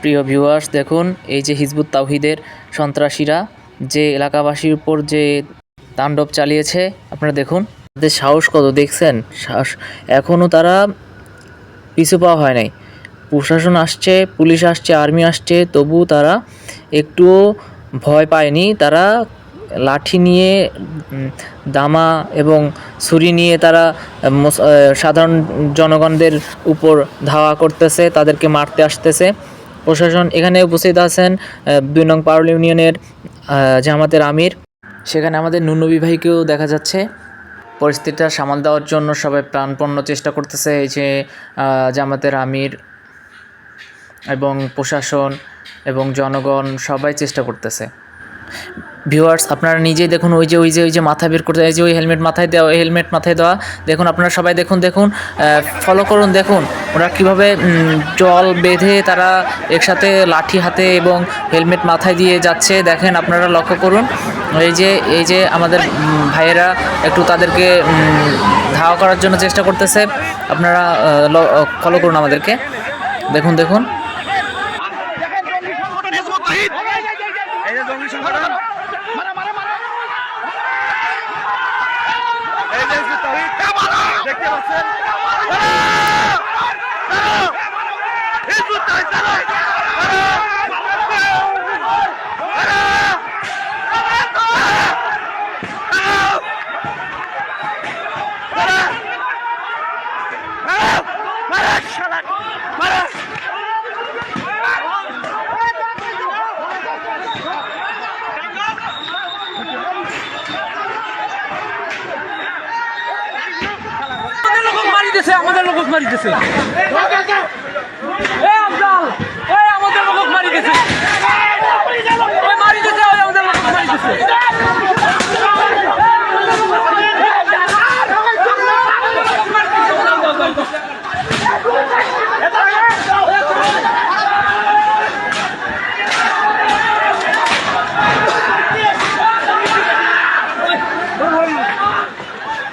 প্রিয় ভিউয়ার্স দেখুন, এই যে হিজবুত তাওহিদের সন্ত্রাসীরা, যে এলাকাবাসীর উপর যে তাণ্ডব চালিয়েছে, আপনারা দেখুন। তাদের সাহস কত, দেখছেন? সাহস এখনও তারা পিছু পাওয়া হয় নাই। প্রশাসন আসছে, পুলিশ আসছে আর্মি আসছে, তবু তারা একটুও ভয় পায়নি। তারা লাঠি নিয়ে দামা এবং ছুরি নিয়ে তারা সাধারণ জনগণদের উপর ধাওয়া করতেছে, তাদেরকে মারতে আসতেছে। প্রশাসন এখানে উপস্থিত আছেন দুই নং পারুল ইউনিয়নের জামাতের আমির। সেখানে আমাদের নুনবী ভাইকেও দেখা যাচ্ছে। পরিস্থিতিটা সামাল দেওয়ার জন্য সবাই প্রাণপণ্য চেষ্টা করতেছে এই যে জামাতের আমির এবং প্রশাসন এবং জনগণ সবাই চেষ্টা করতেছে। ভিউয়ার্স, আপনারা নিজেই দেখুন ওই যে ওই যে ওই যে মাথা বের করতে এই যে ওই হেলমেট মাথায় দেওয়া, ওই হেলমেট মাথায় দেওয়া। দেখুন, আপনারা সবাই দেখুন দেখুন ফলো করুন, দেখুন ওরা কীভাবে জল বেঁধে তারা একসাথে লাঠি হাতে এবং হেলমেট মাথায় দিয়ে যাচ্ছে। দেখেন, আপনারা লক্ষ্য করুন, এই যে এই যে আমাদের ভাইয়েরা একটু তাদেরকে ধাওয়া করার জন্য চেষ্টা করতেছে। আপনারা ফলো করুন আমাদেরকে। দেখুন দেখুন, দেখেন জঙ্গি সংগঠন হিজবুত তাহিদ যে জঙ্গি সংগঠন দেখতে পাচ্ছেন হিজবুত তাহিদ মারিতেছে আমাদের লোক মারিতেছে। এই আফজাল এই আমাদের লোক মারিতেছে ওই মারিতেছে ওই আমাদের লোক মারিতেছে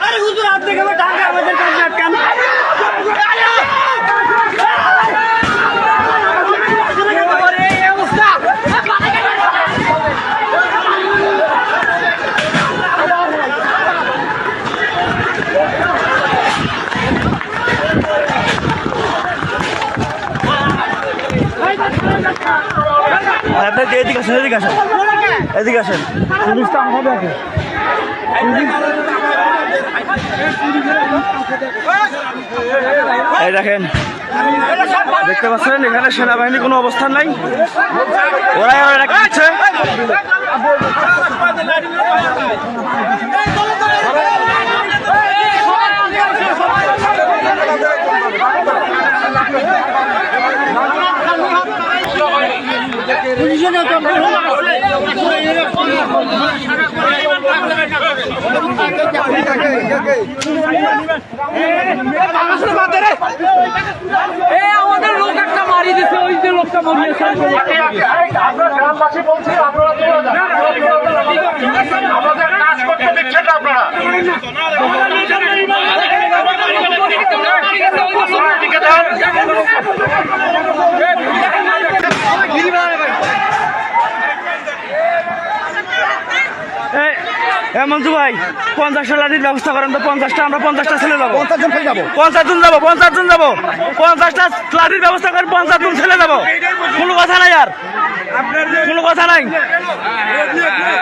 আরে হুজুর আপনি কেন টাকা আমাদের কাছে আটকান এই অবস্থা আপনি এদিকে আসেন এদিকে আসেন এদিকে আসেন পুলিশটা এই দেখেন দেখতে পাচ্ছেন এখানে সেনাবাহিনী কোনো অবস্থান নাই ওরাই ওরা দিচ্ছে আমাদের লোক একটা মারি দিছে ওই যে লোকটা মারিয়েছে আমরা গ্রামবাসী বলছি যান আমাদের কাজ করতে দিচ্ছেন আপনারা। এই মঞ্জু ভাই পঞ্চাশটা লাঠির ব্যবস্থা করেন তো পঞ্চাশটা আমরা পঞ্চাশটা ছেলে যাব পঞ্চাশ জন যাব। পঞ্চাশ জন যাব পঞ্চাশ জন যাব। পঞ্চাশটা লাঠির ব্যবস্থা করেন পঞ্চাশ জন ছেলে যাব। কোনো কথা নাই আর। কোনো কথা নাই।